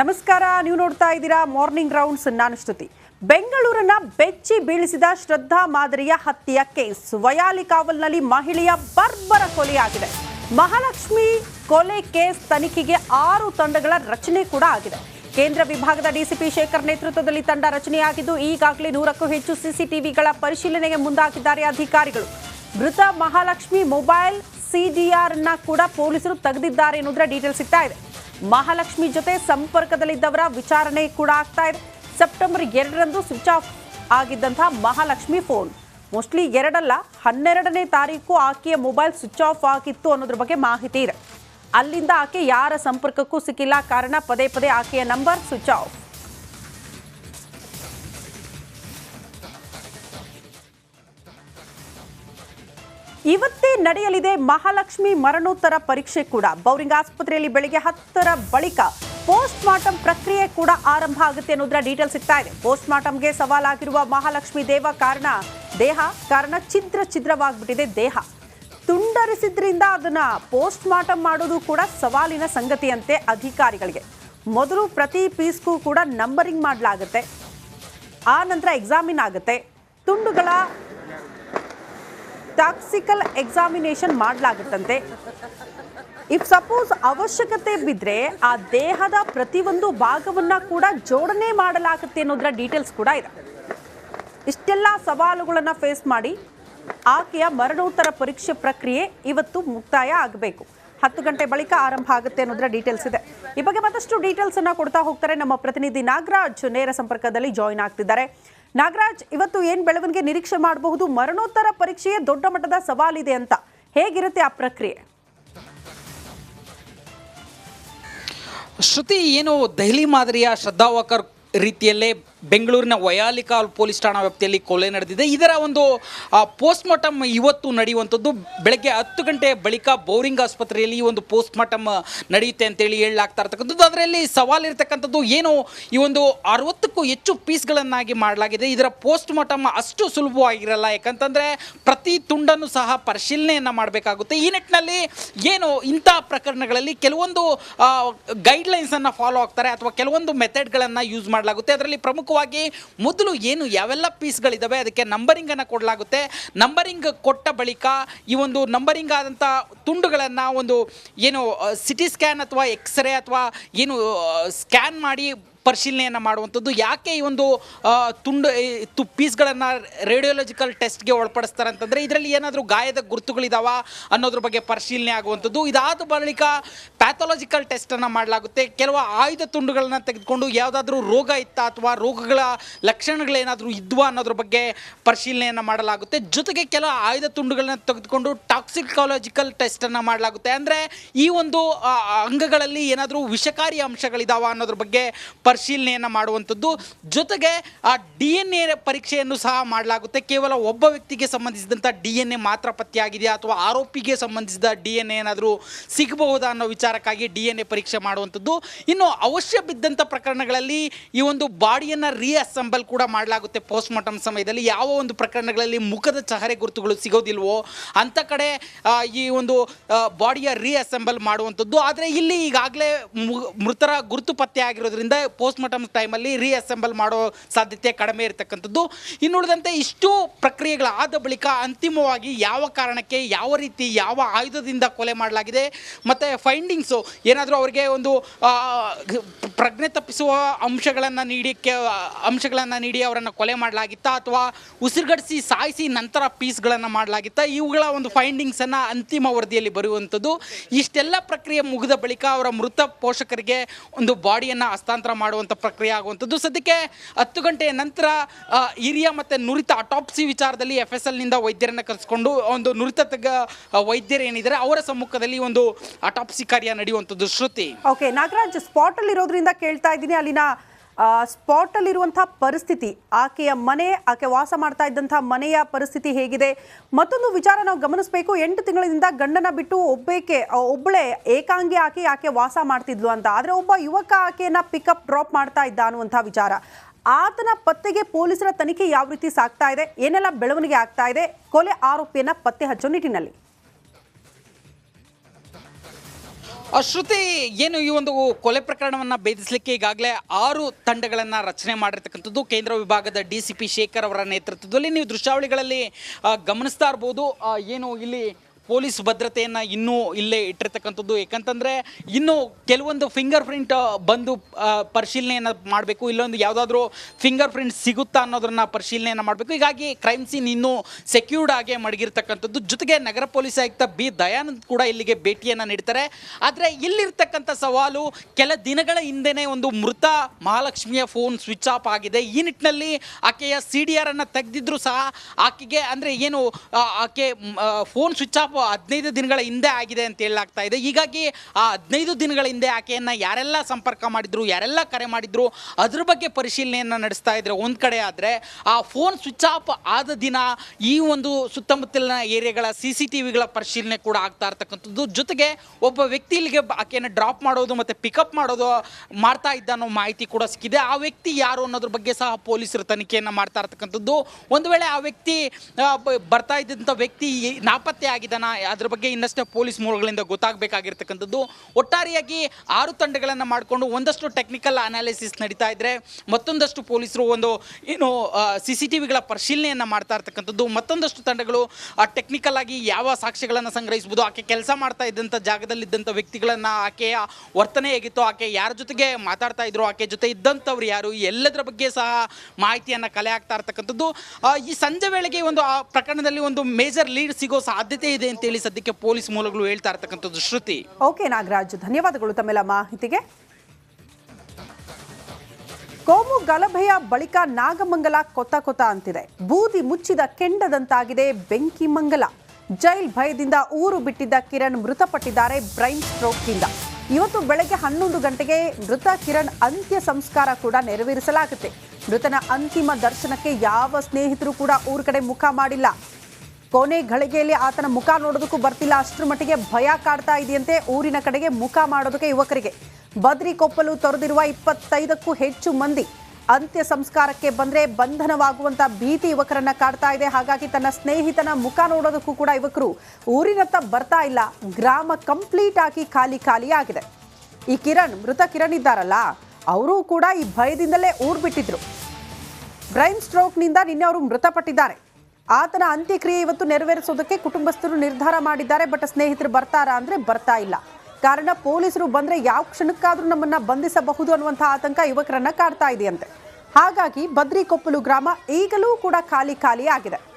ನಮಸ್ಕಾರ, ನೀವು ನೋಡ್ತಾ ಇದ್ದೀರಾ ಮಾರ್ನಿಂಗ್ ರೌಂಡ್ಸ್ ನಾನು ಶ್ರುತಿ. ಬೆಂಗಳೂರನ್ನ ಬೆಚ್ಚಿ ಬೀಳಿಸಿದ ಶ್ರದ್ಧಾ ಮಾದರಿಯ ಹತ್ಯೆಯ ಕೇಸ್. ವಯಾಲಿ ಕಾವಲ್ನಲ್ಲಿ ಮಹಿಳೆಯ ಬರ್ಬರ ಕೊಲೆಯಾಗಿದೆ. ಮಹಾಲಕ್ಷ್ಮಿ ಕೊಲೆ ಕೇಸ್ ತನಿಖೆಗೆ ಆರು ತಂಡಗಳ ರಚನೆ ಕೂಡ ಆಗಿದೆ. ಕೇಂದ್ರ ವಿಭಾಗದ ಡಿಸಿಪಿ ಶೇಖರ್ ನೇತೃತ್ವದಲ್ಲಿ ತಂಡ ರಚನೆಯಾಗಿದ್ದು, ಈಗಾಗಲೇ ನೂರಕ್ಕೂ ಹೆಚ್ಚು ಸಿಸಿಟಿವಿಗಳ ಪರಿಶೀಲನೆಗೆ ಮುಂದಾಗಿದ್ದಾರೆ ಅಧಿಕಾರಿಗಳು. ಮೃತ ಮಹಾಲಕ್ಷ್ಮಿ ಮೊಬೈಲ್, ಸಿಡಿಆರ್ನ ಕೂಡ ಪೊಲೀಸರು ತೆಗೆದಿದ್ದಾರೆ ಎನ್ನುವುದರ ಡೀಟೇಲ್ ಸಿಗ್ತಾ ಇದೆ. ಮಹಾಲಕ್ಷ್ಮಿ ಜೊತೆ ಸಂಪರ್ಕದಲ್ಲಿದ್ದವರ ವಿಚಾರಣೆ ಕೂಡ ಆಗ್ತಾ ಇದೆ. ಸೆಪ್ಟೆಂಬರ್ ಎರಡರಂದು ಸ್ವಿಚ್ ಆಫ್ ಆಗಿದ್ದಂತಹ ಮಹಾಲಕ್ಷ್ಮಿ ಫೋನ್ ಮೋಸ್ಟ್ಲಿ ಎರಡಲ್ಲ, ಹನ್ನೆರಡನೇ ತಾರೀಕು ಆಕೆಯ ಮೊಬೈಲ್ ಸ್ವಿಚ್ ಆಫ್ ಆಗಿತ್ತು ಅನ್ನೋದ್ರ ಬಗ್ಗೆ ಮಾಹಿತಿ ಇದೆ. ಅಲ್ಲಿಂದ ಆಕೆ ಯಾರ ಸಂಪರ್ಕಕ್ಕೂ ಸಿಕ್ಕಿಲ್ಲ. ಕಾರಣ ಪದೇ ಪದೇ ಆಕೆಯ ನಂಬರ್ ಸ್ವಿಚ್ ಆಫ್. ಇವತ್ತೇ ನಡೆಯಲಿದೆ ಮಹಾಲಕ್ಷ್ಮಿ ಮರಣೋತ್ತರ ಪರೀಕ್ಷೆ ಕೂಡ. ಬೌರಿಂಗ್ ಆಸ್ಪತ್ರೆಯಲ್ಲಿ ಬೆಳಿಗ್ಗೆ ಹತ್ತರ ಬಳಿಕ ಪೋಸ್ಟ್ ಮಾರ್ಟಮ್ ಪ್ರಕ್ರಿಯೆ ಕೂಡ ಆರಂಭ ಆಗುತ್ತೆ ಅನ್ನೋದರ ಡೀಟೇಲ್ ಸಿಗ್ತಾ ಇದೆ. ಪೋಸ್ಟ್ ಮಾರ್ಟಮ್ಗೆ ಸವಾಲಾಗಿರುವ ಮಹಾಲಕ್ಷ್ಮಿ ದೇವ ಕಾರಣ ದೇಹ, ಕಾರಣ ಛಿದ್ರ ಛಿದ್ರವಾಗ್ಬಿಟ್ಟಿದೆ ದೇಹ. ತುಂಡರಿಸಿದ್ರಿಂದ ಅದನ್ನ ಪೋಸ್ಟ್ ಮಾರ್ಟಮ್ ಮಾಡೋದು ಕೂಡ ಸವಾಲಿನ ಸಂಗತಿಯಂತೆ ಅಧಿಕಾರಿಗಳಿಗೆ. ಮೊದಲು ಪ್ರತಿ ಪೀಸ್ಗೂ ಕೂಡ ನಂಬರಿಂಗ್ ಮಾಡಲಾಗುತ್ತೆ. ಆ ನಂತರ ಎಕ್ಸಾಮಿನ್ ಆಗುತ್ತೆ. ತುಂಡುಗಳ ಟಾಕ್ಸಿಕಲ್ ಎಕ್ಸಾಮಿನೇಷನ್ ಮಾಡಲಾಗುತ್ತಂತೆ. ಇಫ್ ಸಪೋಸ್ ಅವಶ್ಯಕತೆ ಬಿದ್ದರೆ ಆ ದೇಹದ ಪ್ರತಿಯೊಂದು ಭಾಗವನ್ನು ಕೂಡ ಜೋಡಣೆ ಮಾಡಲಾಗುತ್ತೆ ಅನ್ನೋದರ ಡೀಟೇಲ್ಸ್ ಕೂಡ ಇದೆ. ಇಷ್ಟೆಲ್ಲ ಸವಾಲುಗಳನ್ನು ಫೇಸ್ ಮಾಡಿ ಆಕೆಯ ಮರಣೋತ್ತರ ಪರೀಕ್ಷೆ ಪ್ರಕ್ರಿಯೆ ಇವತ್ತು ಮುಕ್ತಾಯ ಆಗಬೇಕು. ಹತ್ತು ಗಂಟೆ ಬಳಿಕ ಆರಂಭ ಆಗುತ್ತೆ ಅನ್ನೋದರ ಡೀಟೇಲ್ಸ್ ಇದೆ. ಈ ಬಗ್ಗೆ ಮತ್ತಷ್ಟು ಡೀಟೇಲ್ಸ್ ಅನ್ನ ಕೊಡ್ತಾ ಹೋಗ್ತಾರೆ ನಮ್ಮ ಪ್ರತಿನಿಧಿ ನಾಗರಾಜ್. ನೇರ ಸಂಪರ್ಕದಲ್ಲಿ ಜಾಯಿನ್ ಆಗ್ತಿದ್ದಾರೆ. ನಾಗರಾಜ್, ಇವತ್ತು ಏನು ಬೆಳವಣಿಗೆ ನಿರೀಕ್ಷೆ ಮಾಡಬಹುದು? ಮರಣೋತ್ತರ ಪರೀಕ್ಷೆಯೇ ದೊಡ್ಡ ಮಟ್ಟದ ಸವಾಲಿದೆ ಅಂತ ಹೇಗಿರುತ್ತೆ ಆ ಪ್ರಕ್ರಿಯೆ? ಶ್ರುತಿ, ಏನು ದೆಹಲಿ ಮಾದರಿಯ ಶ್ರದ್ಧಾವಕರ್ ರೀತಿಯಲ್ಲೇ ಬೆಂಗಳೂರಿನ ವಯಾಲಿಕಾಲ್ ಪೊಲೀಸ್ ಠಾಣಾ ವ್ಯಾಪ್ತಿಯಲ್ಲಿ ಕೊಲೆ ನಡೆದಿದೆ. ಇದರ ಒಂದು ಪೋಸ್ಟ್ ಮಾರ್ಟಮ್ ಇವತ್ತು ನಡೆಯುವಂಥದ್ದು. ಬೆಳಗ್ಗೆ ಹತ್ತು ಗಂಟೆ ಬಳಿಕ ಬೌರಿಂಗ್ ಆಸ್ಪತ್ರೆಯಲ್ಲಿ ಈ ಒಂದು ಪೋಸ್ಟ್ ಮಾರ್ಟಮ್ ನಡೆಯುತ್ತೆ ಅಂತೇಳಿ ಹೇಳಲಾಗ್ತಾ ಇರ್ತಕ್ಕಂಥದ್ದು. ಅದರಲ್ಲಿ ಸವಾಲಿರ್ತಕ್ಕಂಥದ್ದು ಏನು? ಈ ಒಂದು ಅರವತ್ತಕ್ಕೂ ಹೆಚ್ಚು ಪೀಸ್ಗಳನ್ನಾಗಿ ಮಾಡಲಾಗಿದೆ. ಇದರ ಪೋಸ್ಟ್ ಮಾರ್ಟಮ್ ಅಷ್ಟು ಸುಲಭವಾಗಿರಲ್ಲ. ಯಾಕಂತಂದರೆ ಪ್ರತಿ ತುಂಡನ್ನು ಸಹ ಪರಿಶೀಲನೆಯನ್ನು ಮಾಡಬೇಕಾಗುತ್ತೆ. ಈ ನಿಟ್ಟಿನಲ್ಲಿ ಏನು ಇಂಥ ಪ್ರಕರಣಗಳಲ್ಲಿ ಕೆಲವೊಂದು ಗೈಡ್ಲೈನ್ಸನ್ನು ಫಾಲೋ ಆಗ್ತಾರೆ ಅಥವಾ ಕೆಲವೊಂದು ಮೆಥಡ್ಗಳನ್ನು ಯೂಸ್ ಮಾಡಲಾಗುತ್ತೆ. ಅದರಲ್ಲಿ ಪ್ರಮುಖವಾಗಿ ಮೊದಲು ಏನು ಯಾವೆಲ್ಲ ಪೀಸ್ಗಳಿದ್ದಾವೆ ಅದಕ್ಕೆ ನಂಬರಿಂಗನ್ನು ಕೊಡಲಾಗುತ್ತೆ. ನಂಬರಿಂಗ್ ಕೊಟ್ಟ ಬಳಿಕ ಈ ಒಂದು ನಂಬರಿಂಗ್ ಆದಂಥ ತುಂಡುಗಳನ್ನು ಒಂದು, ಏನು ಸಿಟಿ ಸ್ಕ್ಯಾನ್ ಅಥವಾ ಎಕ್ಸ್ರೇ ಅಥವಾ, ಏನು ಸ್ಕ್ಯಾನ್ ಮಾಡಿ ಪರಿಶೀಲನೆಯನ್ನು ಮಾಡುವಂಥದ್ದು. ಯಾಕೆ ಈ ಒಂದು ತುಂಡು ತು, ಪೀಸ್ಗಳನ್ನು ರೇಡಿಯೋಲಜಿಕಲ್ ಟೆಸ್ಟ್ಗೆ ಒಳಪಡಿಸ್ತಾರೆ ಅಂತಂದರೆ ಇದರಲ್ಲಿ ಏನಾದರೂ ಗಾಯದ ಗುರುತುಗಳಿದಾವ ಅನ್ನೋದ್ರ ಬಗ್ಗೆ ಪರಿಶೀಲನೆ ಆಗುವಂಥದ್ದು. ಇದಾದ ಬಳಿಕ ಪ್ಯಾಥಾಲಜಿಕಲ್ ಟೆಸ್ಟನ್ನು ಮಾಡಲಾಗುತ್ತೆ. ಕೆಲವು ಆಯುಧ ತುಂಡುಗಳನ್ನು ತೆಗೆದುಕೊಂಡು ಯಾವುದಾದ್ರೂ ರೋಗ ಇತ್ತಾ ಅಥವಾ ರೋಗಗಳ ಲಕ್ಷಣಗಳೇನಾದರೂ ಇದ್ವಾ ಅನ್ನೋದ್ರ ಬಗ್ಗೆ ಪರಿಶೀಲನೆಯನ್ನು ಮಾಡಲಾಗುತ್ತೆ. ಜೊತೆಗೆ ಕೆಲವು ಆಯುಧ ತುಂಡುಗಳನ್ನ ತೆಗೆದುಕೊಂಡು ಟಾಕ್ಸಿಕಾಲಜಿಕಲ್ ಟೆಸ್ಟನ್ನು ಮಾಡಲಾಗುತ್ತೆ. ಅಂದರೆ ಈ ಒಂದು ಅಂಗಗಳಲ್ಲಿ ಏನಾದರೂ ವಿಷಕಾರಿ ಅಂಶಗಳಿದಾವ ಅನ್ನೋದ್ರ ಬಗ್ಗೆ ಪರಿಶೀಲನೆಯನ್ನು ಮಾಡುವಂಥದ್ದು. ಜೊತೆಗೆ ಆ ಡಿ ಎನ್ ಎ ಪರೀಕ್ಷೆಯನ್ನು ಸಹ ಮಾಡಲಾಗುತ್ತೆ. ಕೇವಲ ಒಬ್ಬ ವ್ಯಕ್ತಿಗೆ ಸಂಬಂಧಿಸಿದಂಥ ಡಿ ಎನ್ ಎ ಮಾತ್ರ ಪತ್ತೆಯಾಗಿದೆಯಾ ಅಥವಾ ಆರೋಪಿಗೆ ಸಂಬಂಧಿಸಿದ ಡಿ ಎನ್ ಎ ಏನಾದರೂ ಸಿಗಬಹುದಾ ಅನ್ನೋ ವಿಚಾರಕ್ಕಾಗಿ ಡಿ ಎನ್ ಎ ಪರೀಕ್ಷೆ ಮಾಡುವಂಥದ್ದು. ಇನ್ನು ಅವಶ್ಯ ಬಿದ್ದಂಥ ಪ್ರಕರಣಗಳಲ್ಲಿ ಈ ಒಂದು ಬಾಡಿಯನ್ನು ರೀಅಸೆಂಬಲ್ ಕೂಡ ಮಾಡಲಾಗುತ್ತೆ ಪೋಸ್ಟ್ಮಾರ್ಟಮ್ ಸಮಯದಲ್ಲಿ. ಯಾವ ಒಂದು ಪ್ರಕರಣಗಳಲ್ಲಿ ಮುಖದ ಚಹರೆ ಗುರುತುಗಳು ಸಿಗೋದಿಲ್ವೋ ಅಂಥ ಕಡೆ ಈ ಒಂದು ಬಾಡಿಯ ರೀಅಸೆಂಬಲ್ ಮಾಡುವಂಥದ್ದು. ಆದರೆ ಇಲ್ಲಿ ಈಗಾಗಲೇ ಮೃತರ ಗುರುತು ಪತ್ತೆ ಆಗಿರೋದ್ರಿಂದ ಪೋಸ್ಟ್ ಮಾರ್ಟಮ್ ಟೈಮಲ್ಲಿ ರೀಅಸೆಂಬಲ್ ಮಾಡೋ ಸಾಧ್ಯತೆ ಕಡಿಮೆ ಇರತಕ್ಕಂಥದ್ದು. ಇನ್ನುಳಿದಂತೆ ಇಷ್ಟು ಪ್ರಕ್ರಿಯೆಗಳಾದ ಬಳಿಕ ಅಂತಿಮವಾಗಿ ಯಾವ ಕಾರಣಕ್ಕೆ, ಯಾವ ರೀತಿ, ಯಾವ ಆಯುಧದಿಂದ ಕೊಲೆ ಮಾಡಲಾಗಿದೆ, ಮತ್ತು ಫೈಂಡಿಂಗ್ಸು ಏನಾದರೂ ಅವರಿಗೆ ಒಂದು ಪ್ರಜ್ಞೆ ತಪ್ಪಿಸುವ ಅಂಶಗಳನ್ನು ನೀಡಿಕ್ಕೆ ಅಂಶಗಳನ್ನು ನೀಡಿ ಅವರನ್ನು ಕೊಲೆ ಮಾಡಲಾಗಿತ್ತಾ, ಅಥವಾ ಉಸಿರುಗಡಿಸಿ ಸಾಯಿಸಿ ನಂತರ ಪೀಸ್ಗಳನ್ನು ಮಾಡಲಾಗಿತ್ತಾ, ಇವುಗಳ ಒಂದು ಫೈಂಡಿಂಗ್ಸನ್ನು ಅಂತಿಮ ವರದಿಯಲ್ಲಿ ಬರುವಂಥದ್ದು. ಇಷ್ಟೆಲ್ಲ ಪ್ರಕ್ರಿಯೆ ಮುಗಿದ ಬಳಿಕ ಅವರ ಮೃತ ಪೋಷಕರಿಗೆ ಒಂದು ಬಾಡಿಯನ್ನು ಹಸ್ತಾಂತರ ಮಾಡುವಂಥ ಪ್ರಕ್ರಿಯೆ ಆಗುವಂಥದ್ದು. ಸದ್ಯಕ್ಕೆ ಹತ್ತು ಗಂಟೆಯ ನಂತರ ಹಿರಿಯ ಮತ್ತು ನುರಿತ ಅಟಾಪ್ಸಿ ವಿಚಾರದಲ್ಲಿ ಎಫ್ ಎಸ್ ಎಲ್ನಿಂದ ವೈದ್ಯರನ್ನು ಕರೆಸ್ಕೊಂಡು ಒಂದು ನುರಿತ ವೈದ್ಯರು ಏನಿದ್ದಾರೆ ಅವರ ಸಮ್ಮುಖದಲ್ಲಿ ಒಂದು ಅಟಾಪ್ಸಿ ಕಾರ್ಯ ನಡೆಯುವಂಥದ್ದು. ಶ್ರುತಿ. ಓಕೆ ನಾಗರಾಜ್ ಸ್ಪಾಟ್ ಅಲ್ಲಿ ಇರೋದ್ರಿಂದ ಕೇಳ್ತಾ ಇದ್ದೀನಿ, ಅಲ್ಲಿನ ಸ್ಪಾಟ್ ಅಲ್ಲಿರುವಂತಹ ಪರಿಸ್ಥಿತಿ, ಆಕೆಯ ಮನೆ, ಆಕೆ ವಾಸ ಮಾಡ್ತಾ ಇದ್ದಂಥ ಮನೆಯ ಪರಿಸ್ಥಿತಿ ಹೇಗಿದೆ? ಮತ್ತೊಂದು ವಿಚಾರ ನಾವು ಗಮನಿಸಬೇಕು. ಎಂಟು ತಿಂಗಳಿಂದ ಗಂಡನ ಬಿಟ್ಟು ಒಬ್ಬೇಕೆ, ಒಬ್ಬಳೆ ಒಬ್ಬಳೇ ಏಕಾಂಗಿ ಆಕೆ ಆಕೆ ವಾಸ ಮಾಡ್ತಿದ್ಲು ಅಂತ. ಆದರೆ ಒಬ್ಬ ಯುವಕ ಆಕೆಯನ್ನು ಪಿಕಪ್ ಡ್ರಾಪ್ ಮಾಡ್ತಾ ಇದ್ದ ಅನ್ನುವಂಥ ವಿಚಾರ. ಆತನ ಪತ್ತೆಗೆ ಪೊಲೀಸರ ತನಿಖೆ ಯಾವ ರೀತಿ ಸಾಕ್ತಾ ಇದೆ? ಏನೆಲ್ಲ ಬೆಳವಣಿಗೆ ಆಗ್ತಾ ಇದೆ? ಕೊಲೆ ಆರೋಪಿಯನ್ನು ಪತ್ತೆ ಹಚ್ಚೋ ನಿಟ್ಟಿನಲ್ಲಿ. ಶ್ರುತಿ, ಏನು ಈ ಒಂದು ಕೊಲೆ ಪ್ರಕರಣವನ್ನು ಭೇದಿಸಲಿಕ್ಕೆ ಈಗಾಗಲೇ ಆರು ತಂಡಗಳನ್ನು ರಚನೆ ಮಾಡಿರ್ತಕ್ಕಂಥದ್ದು? ಕೇಂದ್ರ ವಿಭಾಗದ ಡಿ ಸಿ ಪಿ ಶೇಖರ್ ಅವರ ನೇತೃತ್ವದಲ್ಲಿ ನೀವು ದೃಶ್ಯಾವಳಿಗಳಲ್ಲಿ ಗಮನಿಸ್ತಾ ಇರ್ಬೋದು. ಏನು ಇಲ್ಲಿ ಪೊಲೀಸ್ ಭದ್ರತೆಯನ್ನು ಇನ್ನೂ ಇಲ್ಲೇ ಇಟ್ಟಿರ್ತಕ್ಕಂಥದ್ದು. ಯಾಕಂತಂದರೆ ಇನ್ನು ಕೆಲವೊಂದು ಫಿಂಗರ್ ಪ್ರಿಂಟ್ ಬಂದು ಪರಿಶೀಲನೆಯನ್ನ ಮಾಡಬೇಕು. ಇಲ್ಲೊಂದು ಯಾವುದಾದ್ರೂ ಫಿಂಗರ್ ಪ್ರಿಂಟ್ ಸಿಗುತ್ತಾ ಅನ್ನೋದನ್ನ ಪರಿಶೀಲನೆಯನ್ನು ಮಾಡಬೇಕು. ಹೀಗಾಗಿ ಕ್ರೈಮ್ ಸೀನ್ ಇನ್ನೂ ಸೆಕ್ಯೂರ್ಡ್ ಆಗಿ ಮಡಗಿರ್ತಕ್ಕಂಥದ್ದು. ಜೊತೆಗೆ ನಗರ ಪೊಲೀಸ್ ಆಯುಕ್ತ ಬಿ. ದಯಾನಂದ್ ಕೂಡ ಇಲ್ಲಿಗೆ ಭೇಟಿಯನ್ನು ನೀಡ್ತಾರೆ. ಆದರೆ ಇಲ್ಲಿರ್ತಕ್ಕಂಥ ಸವಾಲು ಕೆಲ ದಿನಗಳ ಹಿಂದೆನೇ ಒಂದು ಮೃತ ಮಹಾಲಕ್ಷ್ಮಿಯ ಫೋನ್ ಸ್ವಿಚ್ ಆಫ್ ಆಗಿದೆ. ಈ ನಿಟ್ಟಿನಲ್ಲಿ ಆಕೆಯ ಸಿ ಡಿ ಆರ್ ಅನ್ನು ತೆಗೆದಿದ್ರು ಸಹ ಆಕೆಗೆ, ಅಂದರೆ ಏನು ಆಕೆ ಫೋನ್ ಸ್ವಿಚ್ ಆಫ್ ಹದಿನೈದು ದಿನಗಳ ಹಿಂದೆ ಆಗಿದೆ ಅಂತ ಹೇಳಲಾಗ್ತಾ ಇದೆ. ಹೀಗಾಗಿ ಆ ಹದಿನೈದು ದಿನಗಳ ಹಿಂದೆ ಆಕೆಯನ್ನು ಯಾರೆಲ್ಲ ಸಂಪರ್ಕ ಮಾಡಿದ್ರು, ಯಾರೆಲ್ಲ ಕರೆ ಮಾಡಿದ್ರು, ಅದ್ರ ಬಗ್ಗೆ ಪರಿಶೀಲನೆಯನ್ನು ನಡೆಸ್ತಾ ಇದ್ರೆ. ಒಂದು ಕಡೆ ಆದರೆ ಆ ಫೋನ್ ಸ್ವಿಚ್ ಆಫ್ ಆದ ದಿನ ಈ ಒಂದು ಸುತ್ತಮುತ್ತಲಿನ ಏರಿಯಾಗಳ ಸಿ ಸಿ ಟಿ ವಿಗಳ ಪರಿಶೀಲನೆ ಕೂಡ ಆಗ್ತಾ ಇರ್ತಕ್ಕಂಥದ್ದು. ಜೊತೆಗೆ ಒಬ್ಬ ವ್ಯಕ್ತಿ ಇಲ್ಲಿಗೆ ಆಕೆಯನ್ನು ಡ್ರಾಪ್ ಮಾಡೋದು ಮತ್ತು ಪಿಕಪ್ ಮಾಡೋದು ಮಾಡ್ತಾ ಇದ್ದ ಅನ್ನೋ ಮಾಹಿತಿ ಕೂಡ ಸಿಕ್ಕಿದೆ. ಆ ವ್ಯಕ್ತಿ ಯಾರು ಅನ್ನೋದ್ರ ಬಗ್ಗೆ ಸಹ ಪೊಲೀಸರು ತನಿಖೆಯನ್ನು ಮಾಡ್ತಾ ಇರ್ತಕ್ಕಂಥದ್ದು. ಒಂದು ವೇಳೆ ಆ ವ್ಯಕ್ತಿ ಬರ್ತಾ ಇದ್ದಂಥ ವ್ಯಕ್ತಿ ನಾಪತ್ತೆ ಆಗಿದ್ದಾನ ಅದ್ರ ಬಗ್ಗೆ ಇನ್ನಷ್ಟು ಪೊಲೀಸ್ ಮೂಲಗಳಿಂದ ಗೊತ್ತಾಗಬೇಕಾಗಿರ್ತಕ್ಕಂಥದ್ದು. ಒಟ್ಟಾರೆಯಾಗಿ ಆರು ತಂಡಗಳನ್ನು ಮಾಡಿಕೊಂಡು ಒಂದಷ್ಟು ಟೆಕ್ನಿಕಲ್ ಅನಾಲಿಸಿಸ್ ನಡೀತಾ ಇದ್ರೆ, ಮತ್ತೊಂದಷ್ಟು ಪೊಲೀಸರು ಒಂದು, ಏನು ಸಿ ಸಿ ಟಿ ವಿಗಳ ಪರಿಶೀಲನೆಯನ್ನು ಮಾಡ್ತಾ ಇರ್ತಕ್ಕಂಥದ್ದು. ಮತ್ತೊಂದಷ್ಟು ತಂಡಗಳು ಟೆಕ್ನಿಕಲ್ ಆಗಿ ಯಾವ ಸಾಕ್ಷ್ಯಗಳನ್ನು ಸಂಗ್ರಹಿಸ್ಬೋದು, ಆಕೆ ಕೆಲಸ ಮಾಡ್ತಾ ಇದ್ದಂಥ ಜಾಗದಲ್ಲಿದ್ದಂಥ ವ್ಯಕ್ತಿಗಳನ್ನು ಆಕೆಯ ವರ್ತನೆ ಹೇಗಿತ್ತು ಆಕೆ ಯಾರ ಜೊತೆಗೆ ಮಾತಾಡ್ತಾ ಇದ್ರು, ಆಕೆ ಜೊತೆ ಇದ್ದಂಥವ್ರು ಯಾರು, ಎಲ್ಲದರ ಬಗ್ಗೆ ಸಹ ಮಾಹಿತಿಯನ್ನು ಕಲೆ ಆಗ್ತಾ ಇರ್ತಕ್ಕಂಥದ್ದು. ಈ ಸಂಜೆ ವೇಳೆಗೆ ಒಂದು, ಆ, ಪ್ರಕರಣದಲ್ಲಿ ಒಂದು ಮೇಜರ್ ಲೀಡ್ ಸಿಗೋ ಸಾಧ್ಯತೆ ಇದೆ. ಅಂತೇಳಿ ಸದ್ಯಕ್ಕೆ ಪೊಲೀಸ್ ಮೂಲಗಳು ಹೇಳ್ತಾ ಇರ್ತಕ್ಕಂಥದ್ದು ಶ್ರುತಿ. ಓಕೆ ನಾಗರಾಜ್, ಧನ್ಯವಾದಗಳು ತಮ್ಮೆಲ್ಲ ಮಾಹಿತಿಗೆ. ಕೋಮು ಗಲಭೆಯ ಬಳಿಕ ನಾಗಮಂಗಲ ಕೊತ್ತ ಕೊತ ಅಂತಿದೆ. ಬೂದಿ ಮುಚ್ಚಿದ ಕೆಂಡದಂತಾಗಿದೆ ಬೆಂಕಿ ಮಂಗಲ. ಜೈಲ್ ಭಯದಿಂದ ಊರು ಬಿಟ್ಟಿದ್ದ ಕಿರಣ್ ಮೃತಪಟ್ಟಿದ್ದಾರೆ ಬ್ರೈನ್ ಸ್ಟ್ರೋಕ್ನಿಂದ ಇವತ್ತು ಬೆಳಗ್ಗೆ ಹನ್ನೊಂದು ಗಂಟೆಗೆ ಮೃತ ಕಿರಣ್ ಅಂತ್ಯ ಸಂಸ್ಕಾರ ಕೂಡ ನೆರವೇರಿಸಲಾಗುತ್ತೆ. ಮೃತನ ಅಂತಿಮ ದರ್ಶನಕ್ಕೆ ಯಾವ ಸ್ನೇಹಿತರು ಕೂಡ ಊರ ಕಡೆ ಮುಖ ಮಾಡಿಲ್ಲ. ಕೊನೆ ಗಳಿಗೆಯಲ್ಲಿ ಆತನ ಮುಖ ನೋಡೋದಕ್ಕೂ ಬರ್ತಿಲ್ಲ. ಅಷ್ಟರ ಮಟ್ಟಿಗೆ ಭಯ ಕಾಡ್ತಾ ಇದೆಯಂತೆ ಊರಿನ ಕಡೆಗೆ ಮುಖ ಮಾಡೋದಕ್ಕೆ ಯುವಕರಿಗೆ. ಬದ್ರಿ ಕೊಪ್ಪಲು ತೊರೆದಿರುವ ಇಪ್ಪತ್ತೈದಕ್ಕೂ ಹೆಚ್ಚು ಮಂದಿ ಅಂತ್ಯ ಸಂಸ್ಕಾರಕ್ಕೆ ಬಂದರೆ ಬಂಧನವಾಗುವಂತ ಭೀತಿ ಯುವಕರನ್ನ ಕಾಡ್ತಾ ಇದೆ. ಹಾಗಾಗಿ ತನ್ನ ಸ್ನೇಹಿತನ ಮುಖ ನೋಡೋದಕ್ಕೂ ಕೂಡ ಯುವಕರು ಊರಿನತ್ತ ಬರ್ತಾ ಇಲ್ಲ. ಗ್ರಾಮ ಕಂಪ್ಲೀಟ್ ಆಗಿ ಖಾಲಿ ಖಾಲಿ ಆಗಿದೆ ಈ ಕಿರಣ್, ಮೃತ ಕಿರಣ್ ಇದ್ದಾರಲ್ಲ, ಅವರು ಕೂಡ ಈ ಭಯದಿಂದಲೇ ಊರ್ ಬಿಟ್ಟಿದ್ರು ಬ್ರೈನ್ ಸ್ಟ್ರೋಕ್ನಿಂದ ನಿನ್ನೆ ಅವರು ಮೃತಪಟ್ಟಿದ್ದಾರೆ. ಆತನ ಅಂತ್ಯಕ್ರಿಯೆ ಇವತ್ತು ನೆರವೇರಿಸೋದಕ್ಕೆ ಕುಟುಂಬಸ್ಥರು ನಿರ್ಧಾರ ಮಾಡಿದ್ದಾರೆ, ಬಟ್ ಸ್ನೇಹಿತರು ಬರ್ತಾರಾ ಅಂದ್ರೆ ಬರ್ತಾ ಇಲ್ಲ. ಕಾರಣ ಪೊಲೀಸರು ಬಂದ್ರೆ ಯಾವ ಕ್ಷಣಕ್ಕಾದರೂ ನಮ್ಮನ್ನ ಬಂಧಿಸಬಹುದು ಅನ್ನುವಂಥ ಆತಂಕ ಯುವಕರನ್ನ ಕಾಡ್ತಾ ಇದೆಯಂತೆ. ಹಾಗಾಗಿ ಬದ್ರಿಕೊಪ್ಪಲು ಗ್ರಾಮ ಈಗಲೂ ಕೂಡ ಖಾಲಿ ಖಾಲಿ ಆಗಿದೆ.